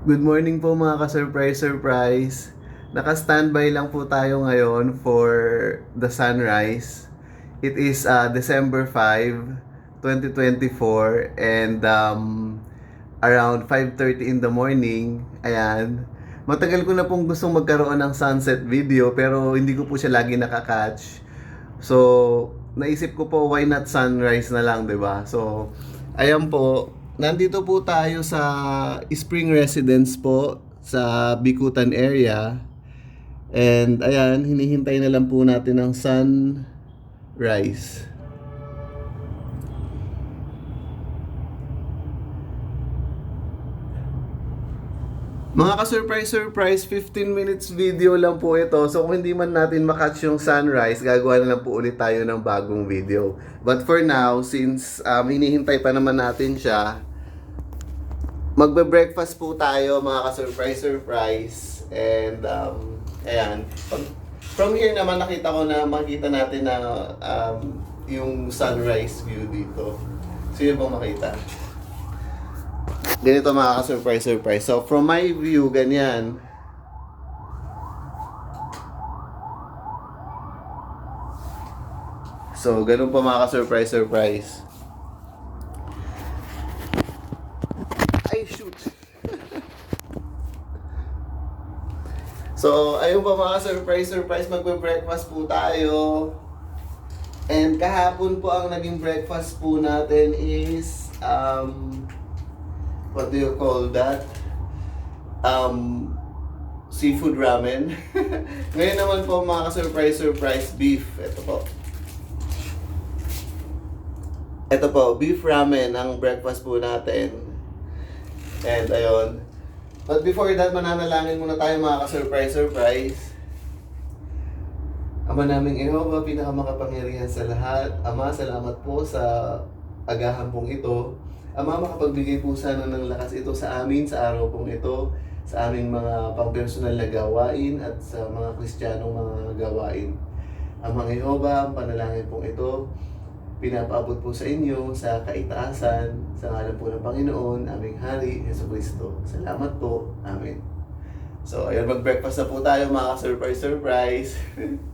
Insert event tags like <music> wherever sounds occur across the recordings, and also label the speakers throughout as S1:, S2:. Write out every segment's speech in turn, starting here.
S1: Good morning po mga ka-surprise surprise. Naka-standby lang po tayo ngayon for the sunrise. It is uh, December 5, 2024 and um, around 5.30 in the morning. Ayan. Matagal ko na pong gustong magkaroon ng sunset video pero hindi ko po siya lagi nakakatch. So, naisip ko po why not sunrise na lang, 'di ba? So, ayan po, nandito po tayo sa Spring Residence po sa Bikutan area. And ayan, hinihintay na lang po natin ng sunrise. Mga ka-surprise surprise, 15 minutes video lang po ito. So kung hindi man natin makatch yung sunrise, gagawa na lang po ulit tayo ng bagong video. But for now, since um, hinihintay pa naman natin siya, magbe-breakfast po tayo mga ka-surprise surprise. And um, ayan. From here naman nakita ko na makita natin na um, yung sunrise view dito. Sino bang makita? Ganito mga ka-surprise surprise. So from my view, ganyan. So, ganun pa mga ka-surprise surprise. Ay, so, ayun pa mga surprise surprise, magbe-breakfast po tayo. And kahapon po ang naging breakfast po natin is um, what do you call that? Um, seafood ramen. <laughs> Ngayon naman po mga ka-surprise surprise beef. Ito po. Ito po, beef ramen ang breakfast po natin. And ayun. But before that, mananalangin muna tayo mga ka-surprise surprise. Ama naming Ehova, pinakamakapangyarihan sa lahat. Ama, salamat po sa agahan pong ito. Ama, makapagbigay po sana ng lakas ito sa amin sa araw pong ito, sa aming mga pang-personal na gawain at sa mga kristyanong mga gawain. Amang Ehova, ang panalangin pong ito, pinapaabot po sa inyo sa kaitaasan, sa ngalan po ng Panginoon, aming Hari, Yeso Kristo. Salamat po. Amen. So, ayun, mag-breakfast na po tayo mga surprise surprise. <laughs>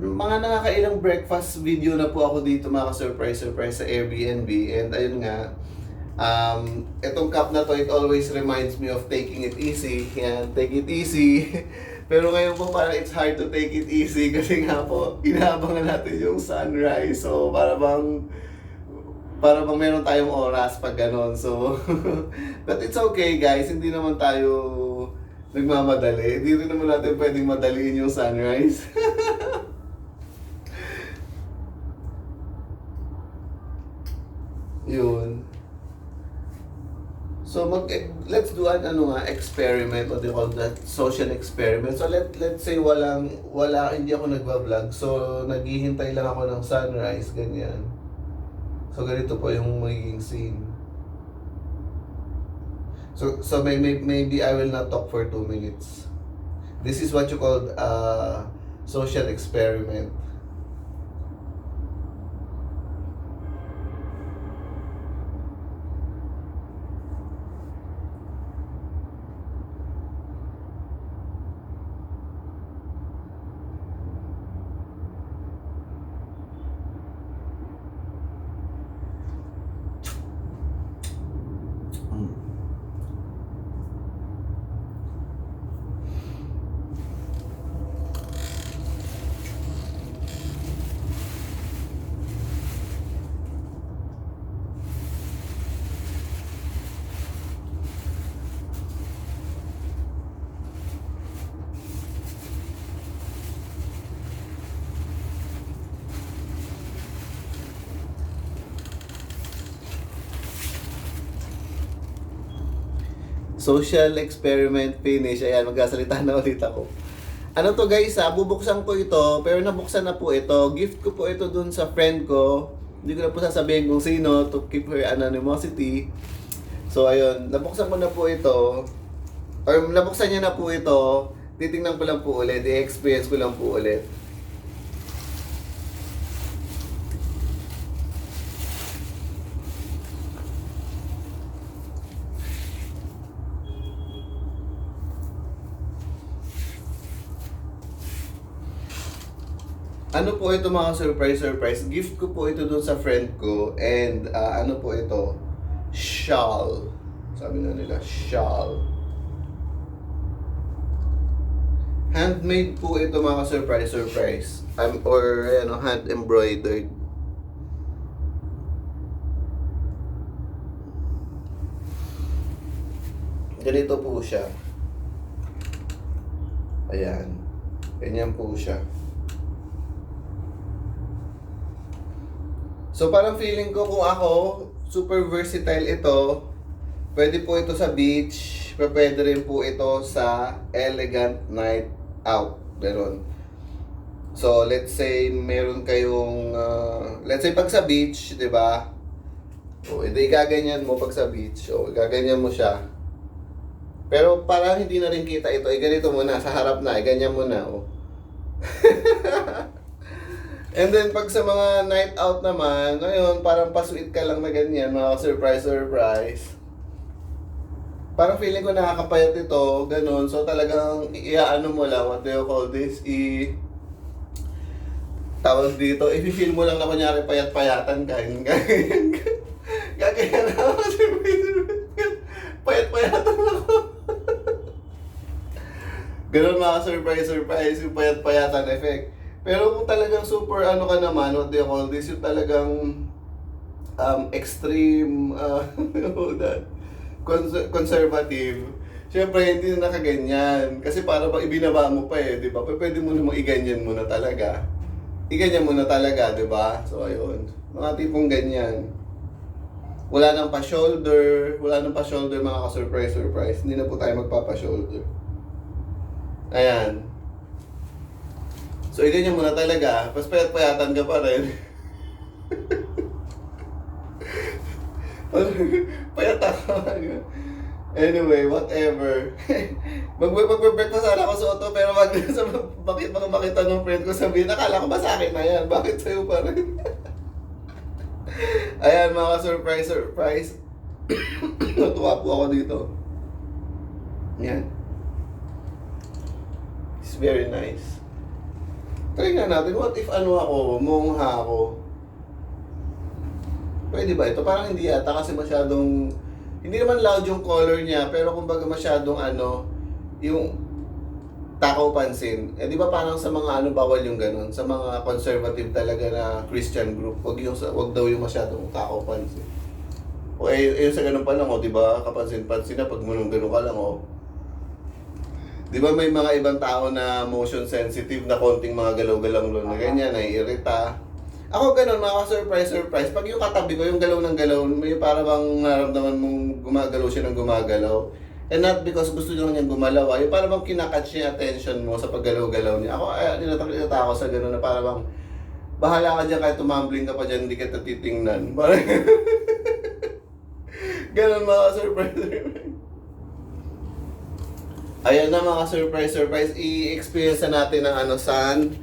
S1: mga nakakailang breakfast video na po ako dito mga surprise surprise sa Airbnb and ayun nga um, itong cup na to it always reminds me of taking it easy yan take it easy <laughs> pero ngayon po parang it's hard to take it easy <laughs> kasi nga po inaabangan natin yung sunrise. So para bang para bang meron tayong oras pag ganon. So <laughs> but it's okay guys. Hindi naman tayo nagmamadali. Hindi rin naman natin pwedeng madaliin yung sunrise. <laughs> Yun. So mag let's do an ano nga experiment do you call that social experiment. So let let's say walang wala hindi ako nagba-vlog. So naghihintay lang ako ng sunrise ganyan. So ganito po yung magiging scene. So so may, may, maybe I will not talk for two minutes. This is what you call uh, social experiment. Social experiment finish. Ayan, magkasalita na ulit ako. Ano to guys ha, bubuksan ko ito, pero nabuksan na po ito. Gift ko po ito dun sa friend ko. Hindi ko na po sasabihin kung sino to keep her anonymity. So ayun, nabuksan ko na po ito. Or nabuksan niya na po ito. Titingnan ko lang po ulit, i-experience ko lang po ulit. Ano po ito mga surprise surprise? Gift ko po ito dun sa friend ko and ah, ano po ito? Shawl. Sabi nga nila, shawl. Handmade po ito mga surprise surprise. Um, or ano, hand embroidered. Ganito po siya. Ayan. Ganyan po siya. So parang feeling ko kung ako, super versatile ito. Pwede po ito sa beach, pwede rin po ito sa elegant night out. Meron. So let's say meron kayong, uh, let's say pag sa beach, di ba? O, hindi gaganyan mo pag sa beach. O, gaganyan mo siya. Pero para hindi na rin kita ito, eh ganito muna, sa harap na, eh ganyan muna, oh. <laughs> And then pag sa mga night out naman, ngayon parang pasuit ka lang na ganyan, mga surprise surprise. Parang feeling ko nakakapayat ito, ganun. So talagang iaano mo lang, what do you call this? I tawag dito, i-feel mo lang na kunyari payat-payatan ka. <laughs> Gagaya na ako, <laughs> payat-payatan ako. <laughs> Ganun mga surprise surprise, yung payat-payatan effect. Pero kung talagang super ano ka naman, what do you call this, yung talagang um, extreme, uh, <laughs> that, cons- conservative, Siyempre, hindi na nakaganyan. Kasi para ba ibinaba mo pa eh, di ba? Pwede mo namang iganyan mo na talaga. Iganyan mo na talaga, di ba? So, ayun. Mga tipong ganyan. Wala nang pa-shoulder. Wala nang pa-shoulder mga ka-surprise, surprise. Hindi na po tayo magpapa-shoulder. Ayan. So, iganyan mo na talaga. Pas payat-payatan ka pa rin. <laughs> Payat ako. Anyway, whatever. <laughs> mag Magbe-break pa sana ako sa auto pero na sa bakit mga makita ng friend ko sabihin, nakala ko ba sa akin na yan? Bakit sa'yo pa rin? <laughs> Ayan mga surprise, surprise. <coughs> Natuwa po ako dito. Yan. It's very nice. Try nga natin, what if ano ako, mongha ako? Pwede ba ito? Parang hindi yata kasi masyadong hindi naman loud yung color niya, pero kumbaga masyadong ano, yung takaw pansin. Eh di ba parang sa mga ano bawal yung ganun, sa mga conservative talaga na Christian group, wag yung wag daw yung masyadong takaw pansin. O eh, eh sa ganun pa lang, oh, di ba? Kapansin-pansin na pag munong ganun ka lang, oh. Di ba may mga ibang tao na motion sensitive na konting mga galaw-galaw na ganyan, naiirita. Ako ganun, mga surprise surprise. Pag yung katabi ko, yung galaw ng galaw, may para bang naramdaman mong gumagalaw siya ng gumagalaw. And not because gusto niya lang niyang gumalaw, ay para bang kinakatch niya attention mo sa paggalaw-galaw niya. Ako, ay, ninatakot ako sa ganun na para bang, bahala ka dyan kahit tumambling ka pa dyan, hindi kita titingnan. <laughs> Parang, <laughs> ganun mga surprise surprise. <laughs> Ayan na mga surprise surprise. I-experience na natin ng ano sun.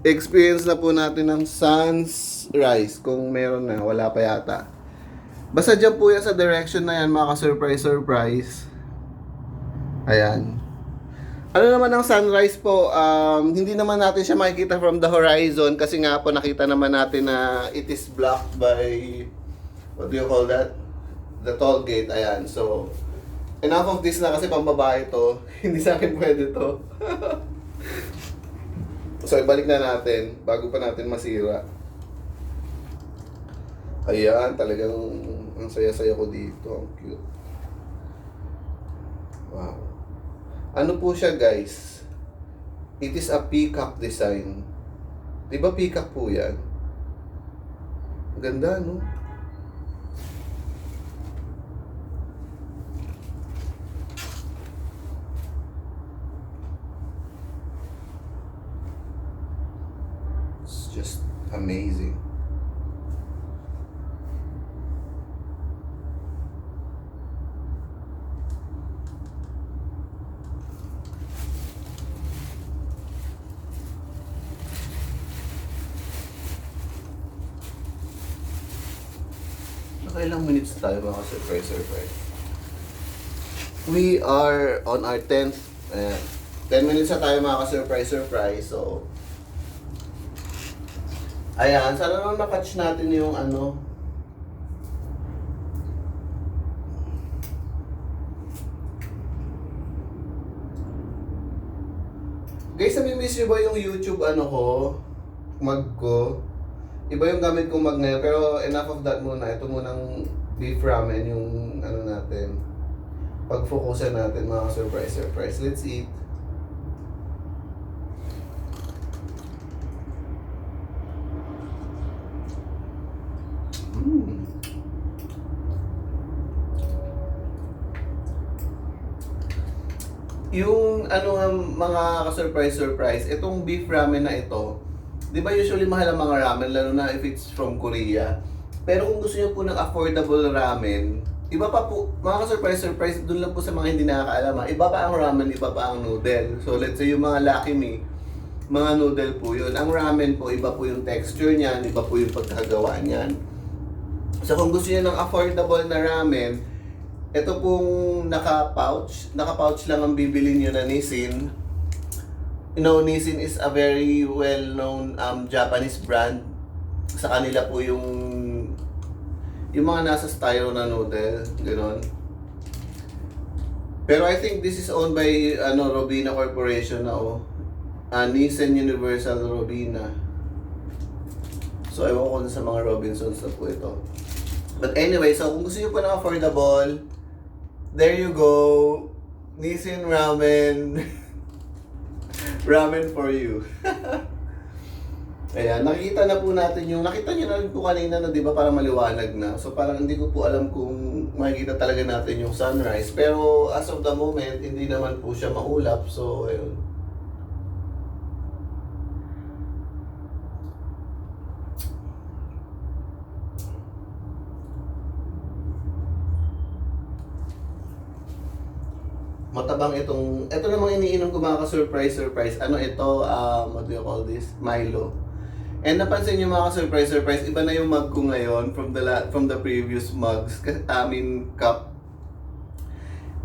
S1: Experience na po natin ng sunrise kung meron na, wala pa yata. Basta dyan po yan sa direction na yan mga surprise surprise. Ayan. Ano naman ang sunrise po, um, hindi naman natin siya makikita from the horizon kasi nga po nakita naman natin na it is blocked by, what do you call that? The toll gate, ayan. So, enough of this na kasi pambabae to. <laughs> hindi sa akin pwede to. so, ibalik na natin bago pa natin masira. Ayan, talagang ang saya-saya ko dito. Ang cute. Wow. Ano po siya guys? It is a peacock design. Di ba peacock po yan? Ganda, no? It's just amazing. Nakailang minutes tayo mga surprise surprise. We are on our 10th. Ayan. 10 minutes na tayo mga surprise surprise. So, Ayan, sana nang nakatch natin yung ano. Guys, nami-miss nyo ba yung YouTube ano ko? Mag ko? Iba yung gamit kong mag ngayon, pero enough of that muna. Ito munang beef ramen yung ano natin. Pag-focusan natin mga surprise surprise. Let's eat. Yung ano nga mga ka-surprise surprise, itong beef ramen na ito, 'di ba usually mahal ang mga ramen lalo na if it's from Korea. Pero kung gusto niyo po ng affordable ramen, iba pa po, mga ka-surprise surprise, doon lang po sa mga hindi nakakaalam, iba pa ang ramen, iba pa ang noodle. So let's say yung mga Lucky Me, mga noodle po yun. Ang ramen po, iba po yung texture niyan, iba po yung pagkagawa niyan. So kung gusto niyo ng affordable na ramen, ito pong naka-pouch, naka-pouch lang ang bibili niyo na Nissin. You know, Nissin is a very well-known um, Japanese brand. Sa kanila po yung yung mga nasa styro na noodle, gano'n. Pero I think this is owned by ano Robina Corporation na oh. Ah, Nissan Universal Robina. So, ewan ko sa mga Robinsons na po ito. But anyway, so kung gusto niyo po ng affordable, there you go. Nissin Ramen. Ramen for you. <laughs> Ayan, nakikita na po natin yung, nakita niyo na rin po kanina na di ba parang maliwanag na. So parang hindi ko po alam kung makikita talaga natin yung sunrise. Pero as of the moment, hindi naman po siya maulap. So ayun. Matabang itong, ito namang iniinom ko mga ka-surprise, surprise. Ano ito, um, what do you call this? Milo. And napansin niyo mga ka-surprise, surprise, iba na yung mug ko ngayon from the la- from the previous mugs, I mean cup.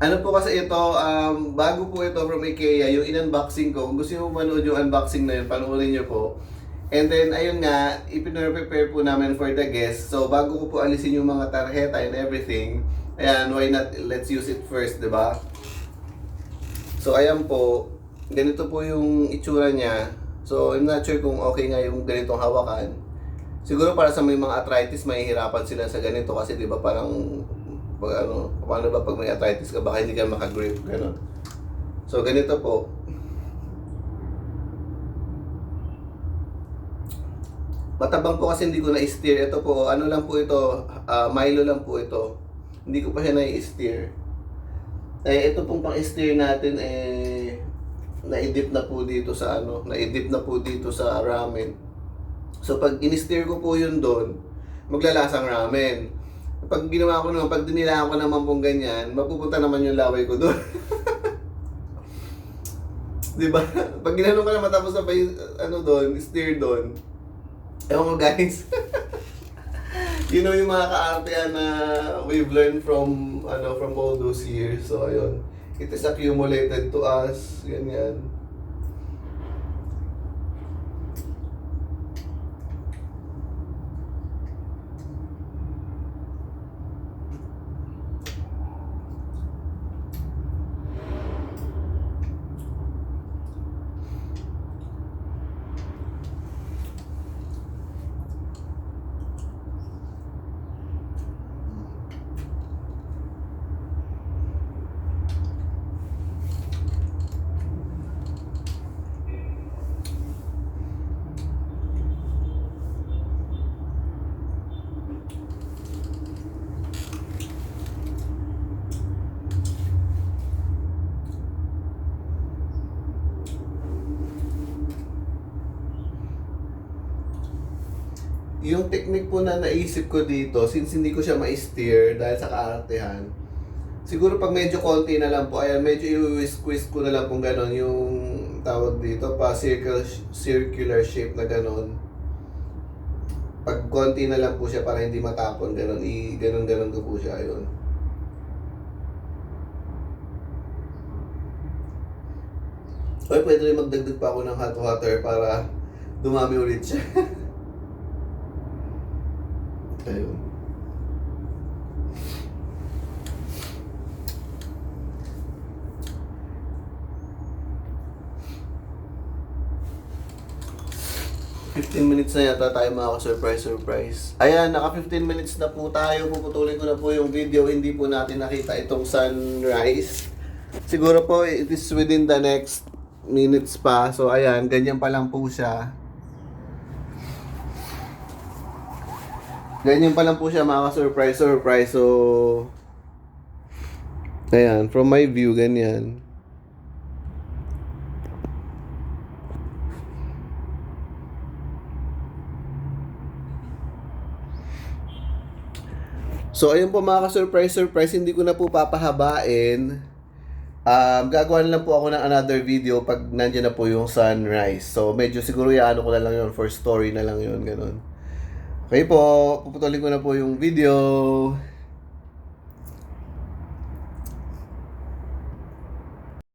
S1: Ano po kasi ito, um, bago po ito from IKEA, yung in-unboxing ko, kung gusto niyo manood yung unboxing na yun, panoorin niyo po. And then, ayun nga, ipinare-prepare po namin for the guests. So, bago ko po alisin yung mga tarjeta and everything, ayan, why not, let's use it first, di ba? So ayan po, ganito po yung itsura niya. So I'm not sure kung okay nga yung ganitong hawakan. Siguro para sa may mga arthritis, mahihirapan sila sa ganito kasi 'di ba parang pag ano, paano ba pag may arthritis ka baka hindi ka makagrip ganun. So ganito po. Matabang po kasi hindi ko na-steer. Ito po, ano lang po ito, ah, Milo lang po ito. Hindi ko pa siya na-steer. Eh, ito pong pang-steer natin, eh, naidip na po dito sa ano, naidip na po dito sa ramen. So, pag in-steer ko po yun doon, maglalasang ramen. Pag ginawa ko naman, pag dinilaan ko naman pong ganyan, mapupunta naman yung laway ko doon. <laughs> Di ba? Pag ginanong ko naman tapos na pa yung, ano doon, steer doon. Ewan ko guys. <laughs> you know yung mga kaartehan na we've learned from ano from all those years. So ayun, it is accumulated to us. Ganyan. Yung technique po na naisip ko dito, since hindi ko siya ma-steer dahil sa kaartehan, siguro pag medyo konti na lang po, ayan, medyo i-squeeze ko na lang kung gano'n yung tawag dito, pa circle, circular shape na gano'n. Pag konti na lang po siya para hindi matapon, gano'n, i gano'n gano'n ko po siya, ayun. Or pwede rin magdagdag pa ako ng hot water para dumami ulit siya. <laughs> Ayun. Fifteen minutes na yata tayo mga surprise surprise. Ayan, naka 15 minutes na po tayo. Puputulin ko na po yung video. Hindi po natin nakita itong sunrise. Siguro po it is within the next minutes pa. So ayan, ganyan pa lang po siya. Ganyan pa lang po siya mga surprise surprise. So ayan, from my view ganyan. So ayun po mga ka-surprise surprise, hindi ko na po papahabain. Um, gagawa na lang po ako ng another video pag nandiyan na po yung sunrise. So medyo siguro yaano ko na lang yun for story na lang yun, ganun. Okay po, puputulin ko na po yung video.